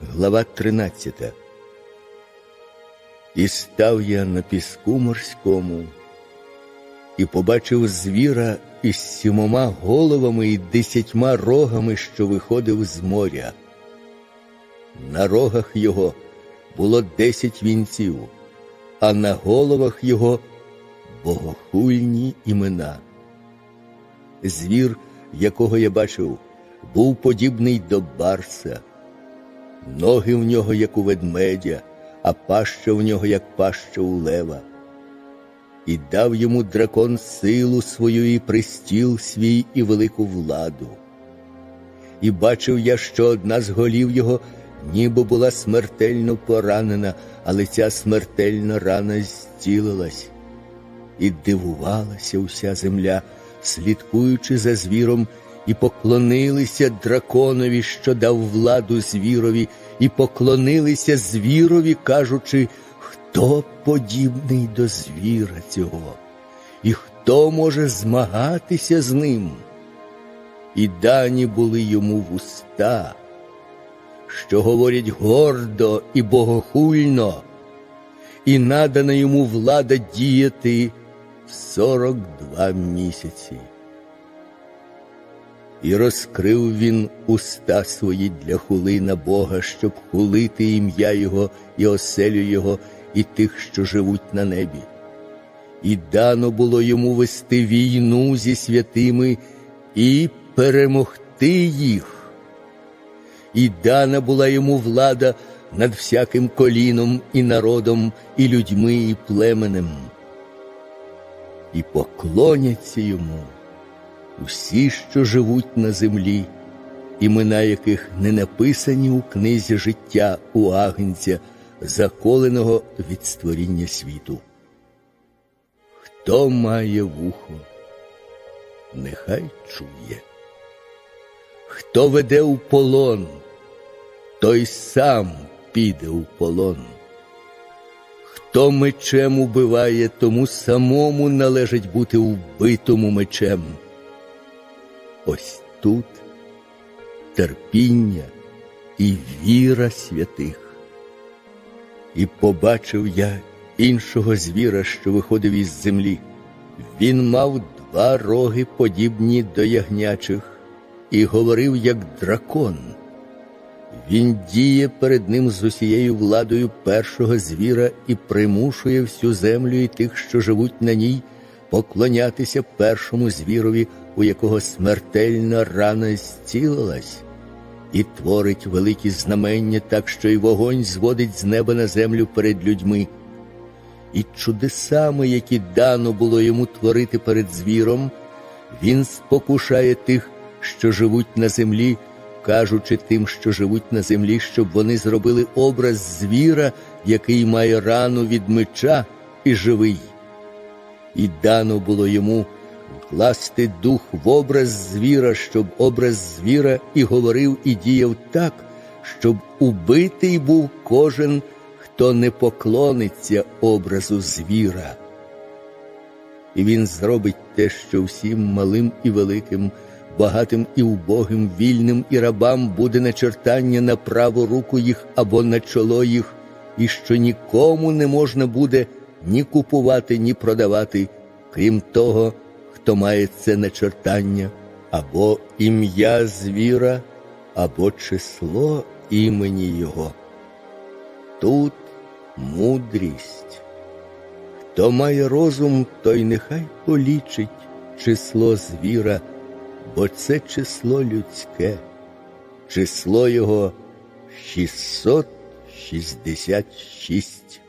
Глава 13 І став я на піску морському, і побачив звіра із сімома головами і десятьма рогами, що виходив з моря. На рогах його було десять вінців, а на головах його богохульні імена. Звір, якого я бачив, був подібний до барса, ноги в нього, як у ведмедя, а паща в нього, як паща у лева. І дав йому дракон силу свою і пристіл свій і велику владу. І бачив я, що одна з голів його ніби була смертельно поранена, але ця смертельна рана зцілилась. І дивувалася вся земля, слідкуючи за звіром, і поклонилися драконові, що дав владу звірові, і поклонилися звірові, кажучи, хто подібний до звіра цього, і хто може змагатися з ним. І дані були йому вуста, що говорять гордо і богохульно, і надана йому влада діяти сорок два місяці. І розкрив він уста свої для хули на Бога, щоб хулити ім'я Його і оселю Його, і тих, що живуть на небі. І дано було йому вести війну зі святими і перемогти їх. І дана була йому влада над всяким коліном і народом, і людьми, і племенем. І поклоняться йому усі, що живуть на землі, імена яких не написані у книзі життя у агнця, заколеного від створіння світу. Хто має вухо, нехай чує. Хто веде у полон, той сам піде у полон. Хто мечем убиває, тому самому належить бути вбитому мечем. Ось тут терпіння і віра святих. І побачив я іншого звіра, що виходив із землі. Він мав два роги, подібні до ягнячих, і говорив, як дракон. Він діє перед ним з усією владою першого звіра і примушує всю землю і тих, що живуть на ній, поклонятися першому звірові, у якого смертельна рана зцілилась, і творить великі знамення, так що й вогонь зводить з неба на землю перед людьми. І чудесами, які дано було йому творити перед звіром, він спокушає тих, що живуть на землі, кажучи тим, що живуть на землі, щоб вони зробили образ звіра, який має рану від меча і живий. І дано було йому вкласти дух в образ звіра, щоб образ звіра і говорив, і діяв так, щоб убитий був кожен, хто не поклониться образу звіра. І він зробить те, що всім малим і великим, багатим і убогим, вільним і рабам буде начертання на праву руку їх або на чоло їх, і що нікому не можна буде ні купувати, ні продавати, крім того, хто має це начертання, або ім'я звіра, або число імені Його. Тут мудрість. Хто має розум, той нехай полічить число звіра, бо це число людське, число його 666.